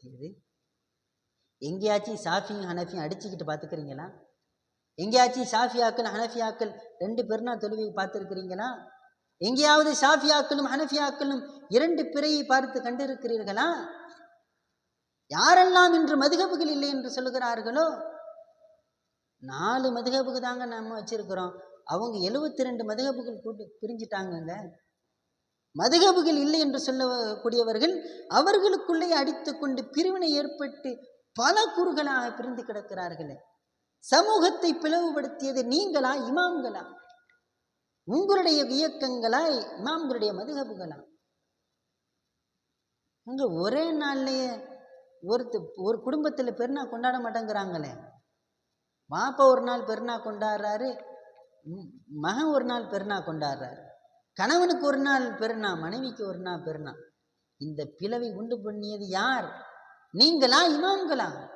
பிளவுபடுத்தியது எங்கேயாச்சும் சாஃபியும் ஹனஃபியும் அடிச்சுக்கிட்டு பார்த்துக்கிறீங்களா? எங்கேயாச்சும் சாஃபியாக்கள் ஹனஃபியாக்கள் ரெண்டு பெருனா தொழுவை பார்த்துருக்கிறீங்களா? எங்கேயாவது சாஃபியாக்களும் ஹனஃபியாக்களும் இரண்டு பிறையை பார்த்து கண்டிருக்கிறீர்களா? யாரெல்லாம் இன்று மதுகபுகள் இல்லை என்று சொல்லுகிறார்களோ? நாலு மதுகபுக்கு தாங்க நம்ம வச்சிருக்கிறோம். அவங்க எழுபத்தி ரெண்டு மதுகபுகள் கூட்டு பிரிஞ்சிட்டாங்கங்க. மதுகபுகள் இல்லை என்று சொல்லக்கூடியவர்கள் அவர்களுக்குள்ளே அடித்துக்கொண்டு பிரிவினை ஏற்பட்டு பல கூறுகளாக பிரிந்து கிடக்கிறார்களே. சமூகத்தை பிளவுபடுத்தியது நீங்களா இமாம்களா? உங்களுடைய இயக்கங்களா இமாம்களுடைய மதுகபுகளா? அங்க ஒரே நாள்லயே ஒருத்த ஒரு குடும்பத்தில் பெருநா கொண்டாட மாட்டேங்கிறாங்களே. மாப்பா ஒரு நாள் பெருநா கொண்டாடுறாரு மகன் ஒரு நாள் பெருநா கொண்டாடுறாரு. கணவனுக்கு ஒரு நாள் பெருனா மனைவிக்கு ஒரு நாள் பெருனா. இந்த பிளவை உண்டு பண்ணியது யார்? நீங்களா இமாம்களா?